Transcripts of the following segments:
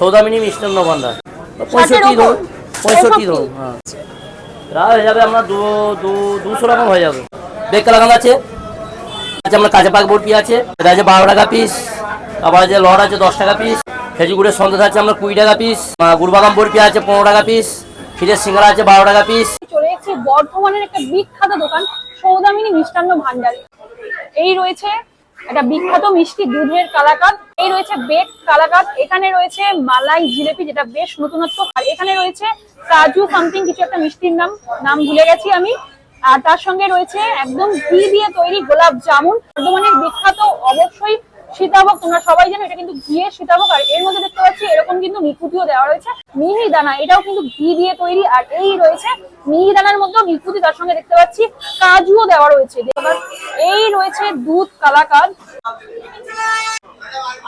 সৌদামিনী মিষ্টান্ন ভান্ডার। পঁয়ষট্টি ধরুন পঁয়ষট্টি ধরুন হ্যাঁ। প্রায় হয়ে যাবে আপনার দু দু দুশো রকম হয়ে যাবে। বেগ কালাকান আছে। আছে আপনার কাঁচা পাক বরফি আছে। এটা আছে বারো টাকা পিস আবার আছে লড় আছে দশ টাকা পিস খেজুগুড়ের সন্দেশ আছে আপনার কুড়ি টাকা পিস গুড়বাগাম বরফি আছে পনেরো টাকা পিস ক্ষীরের সিঙ্গারা আছে বারো টাকা পিস চলে এসেছি বর্ধমানের একটা বিখ্যাত দোকান সৌদামিনী মিষ্টান্ন ভান্ডারে। এই রয়েছে একটা বিখ্যাত মিষ্টি দুধের কালাকাত এই রয়েছে বেক কালাকাত এখানে রয়েছে মালাই জিলেপি, যেটা বেশ নতুনত্ব। আর এখানে রয়েছে কাজু সামথিং কিছু একটা মিষ্টির নাম। নাম ভুলে গেছি আমি। আর তার সঙ্গে রয়েছে একদম ঘি দিয়ে তৈরি গোলাপ জামুন। বর্ধমানের বিখ্যাত অবশ্যই সীতাভোগ, তোমরা সবাই জানো এটা কিন্তু ঘিয়ের সীতাভোগ, আর এর মধ্যে দেখতে পাচ্ছি এরকম কিন্তু নিকুতিও দেওয়া রয়েছে। মিহি দানা, এটাও কিন্তু ঘি দিয়ে তৈরি, আর এই রয়েছে মিহি দানার মধ্যেও নিকুতি, তার সঙ্গে দেখতে পাচ্ছি কাজুও দেওয়া রয়েছে। এই রয়েছে দুধ কালাকাদ।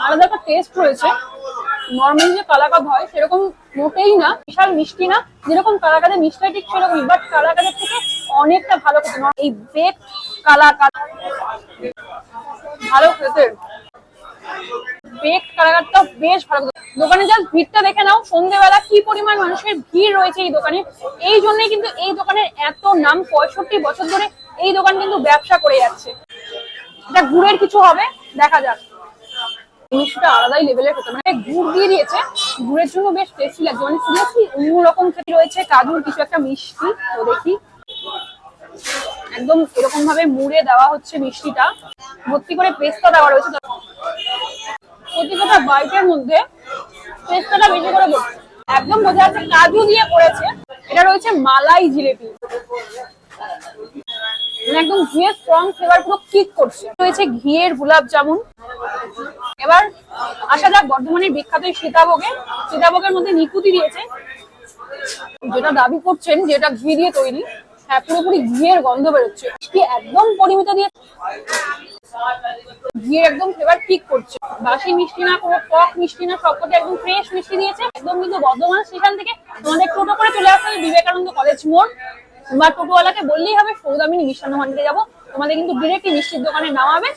আলাদা একটা টেস্ট রয়েছে। নর্মালি যে কালাকাদ হয়, সেরকম মোটেই না, বিশাল মিষ্টি না। যেরকম কালাকাদের মিষ্টি ঠিক সেরকমই বাট কালাকাদের থেকে অনেকটা ভালো খেতে। এই বেক কালাকাদ। ভালো খেতে। বেক কালাকাদটা বেশ ভালো দোকানে জাস্ট ভিড়টা দেখে নাও সন্ধ্যেবেলা কি পরিমাণ মানুষের ভিড় রয়েছে এই দোকানে। এই জন্যই কিন্তু এই দোকানের এত নাম, পঁয়ষট্টি বছর ধরে এই দোকান কিন্তু ব্যবসা করে যাচ্ছে। এটা গুড়ের কিছু হবে, দেখা যাক। জিনিসটা আলাদাই হতে মানে গুড় দিয়ে দিয়েছে, গুড়ের জন্য বেশ টেস্টি লাগছে। মানে রয়েছে কিছু একটা মিষ্টি, তো দেখি। একদম এরকম ভাবে মুড়ে দেওয়া হচ্ছে মিষ্টিটা। ভর্তি করে পেস্তা দেওয়া রয়েছে প্রতিটা বাইটের মধ্যে পেস্তাটা বেশি করে একদম বোঝা যাচ্ছে কাজু দিয়ে করেছে। এটা রয়েছে মালাই জিলেপি। মানে একদম ঘিয়ের স্ট্রং ফ্লেভার পুরো কিক করছে। রয়েছে ঘিয়ের গোলাপ জামুন। এবার আসা যাক বর্ধমানের বিখ্যাত সীতাভোগে। সীতাভোগের মধ্যে নিকুতি দিয়েছে। যেটা দাবি করছেন যেটা ঘি দিয়ে তৈরি। হ্যাঁ পুরোপুরি ঘিয়ের গন্ধ বেরোচ্ছে। কি একদম পরিমিত দিয়ে ঘিয়ে একদম ফ্লেভার ঠিক করছে। বাসি মিষ্টি না, কোনো টক মিষ্টি না, সবকটা একদম ফ্রেশ মিষ্টি দিয়েছে। একদম কিন্তু বর্ধমান স্টেশন থেকে তোমাদের টোটো করে চলে আসতে বিবেকানন্দ কলেজ মোড়। বা টোটোওয়ালাকে বললেই হবে সৌদামিনী মিষ্টান্ন ভান্ডারে যাব তোমাদের কিন্তু ডিরেক্টলি মিষ্টির দোকানে নামাবে।